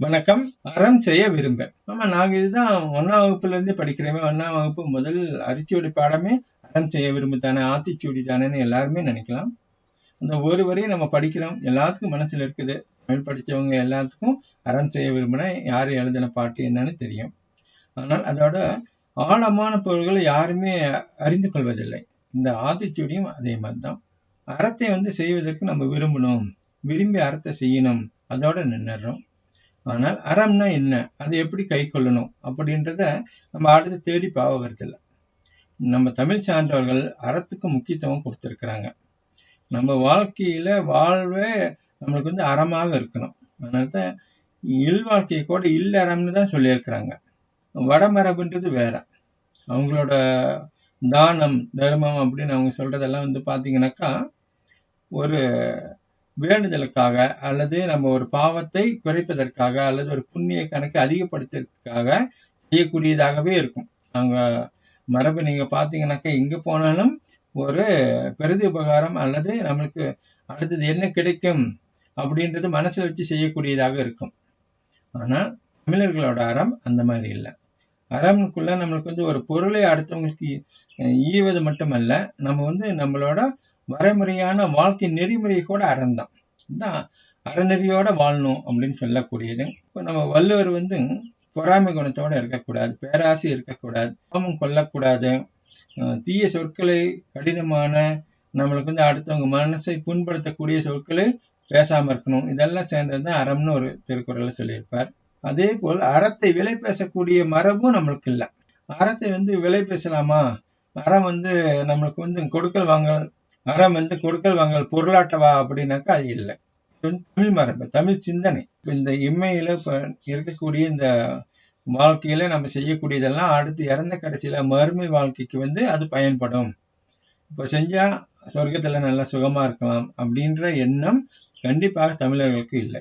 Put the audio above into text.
வணக்கம். அறம் செய்ய விரும்ப ஆமா நாங்க இதுதான் ஒன்னாம் வகுப்புல இருந்து படிக்கிறோமே ஒன்னாம் வகுப்பு முதல் அரிசியோட பாடமே அறம் செய்ய விரும்பு தானே ஆத்திச்சூடி தானேன்னு எல்லாருமே நினைக்கலாம். அந்த ஒரு வரையும் நம்ம படிக்கிறோம். எல்லாத்துக்கும் மனசுல இருக்குது. தமிழ் படிச்சவங்க எல்லாத்துக்கும் அறம் செய்ய விரும்பினா யார் எழுதின பாட்டு என்னன்னு தெரியும். ஆனால் அதோட ஆழமான பொருள்களை யாருமே அறிந்து கொள்வதில்லை. இந்த ஆத்திச்சூடியும் அதே மாதிரிதான். அறத்தை வந்து செய்வதற்கு நம்ம விரும்பணும். விரும்பி அறத்தை செய்யணும். அதோட நின்றுறோம் ஆனால் அறம்னா என்ன? அதை எப்படி கை கொள்ளணும்? அப்படின்றத நம்ம அடுத்து தேடி பாவகிறதில்ல நம்ம தமிழ் சான்றவர்கள் அறத்துக்கு முக்கியத்துவம் கொடுத்துருக்குறாங்க. நம்ம வாழ்க்கையில வாழ்வே நம்மளுக்கு வந்து அறமாக இருக்கணும். அதனால தான் இல் வாழ்க்கையை கூட இல்ல அறம்னு தான் சொல்லியிருக்கிறாங்க. வடமரபுன்றது வேற. அவங்களோட தானம் தர்மம் அப்படின்னு அவங்க சொல்றதெல்லாம் வந்து பார்த்தீங்கன்னாக்கா ஒரு வேண்டுதலுக்காக அல்லது நம்ம ஒரு பாவத்தை குறைப்பதற்காக அல்லது ஒரு புண்ணிய கணக்கு அதிகப்படுத்துறதுக்காக செய்யக்கூடியதாகவே இருக்கும். அவங்க மரபு நீங்க பாத்தீங்கன்னாக்கா எங்க போனாலும் ஒரு பெருதி உபகாரம் அல்லது நம்மளுக்கு அடுத்தது என்ன கிடைக்கும் அப்படின்றது மனசுல வச்சு செய்யக்கூடியதாக இருக்கும். ஆனா தமிழர்களோட அறம் அந்த மாதிரி இல்லை. அறம்னுக்குள்ள நம்மளுக்கு வந்து ஒரு பொருளை அடுத்தவங்களுக்கு ஈவது மட்டுமல்ல நம்ம வந்து நம்மளோட வரைமுறையான வாழ்க்கை நெறிமுறை கூட அறந்தான். தான் அறநெறியோட வாழணும் அப்படின்னு சொல்லக்கூடியது. இப்போ நம்ம வள்ளுவர் வந்து பொறாமை குணத்தோட இருக்கக்கூடாது பேராசை இருக்கக்கூடாது கோபம் கொல்லக்கூடாது. தீய சொற்களை கடினமான நம்மளுக்கு வந்து அடுத்தவங்க மனசை புண்படுத்தக்கூடிய சொற்களை பேசாம இருக்கணும். இதெல்லாம் சேர்ந்தது தான் அறம்னு ஒரு திருக்குறளை சொல்லியிருப்பார். அதே போல் அறத்தை விலை பேசக்கூடிய மரபும் நம்மளுக்கு இல்லை. அறத்தை வந்து விலை பேசலாமா? அறம் வந்து நம்மளுக்கு வந்து கொடுக்கல் வாங்கல் மரம் வந்து கொடுக்கல் வாங்கல் பொருளாட்டவா அப்படின்னாக்கா அது இல்லை. தமிழ் மரபு தமிழ் சிந்தனை. இந்த இம்மையில இருக்கக்கூடிய இந்த வாழ்க்கையில நம்ம செய்யக்கூடியதெல்லாம் அடுத்து இறந்த கடைசியில மறுமை வாழ்க்கைக்கு வந்து அது பயன்படும். இப்ப செஞ்சா சொர்க்கத்துல நல்லா சுகமா இருக்கலாம் அப்படின்ற எண்ணம் கண்டிப்பாக தமிழர்களுக்கு இல்லை.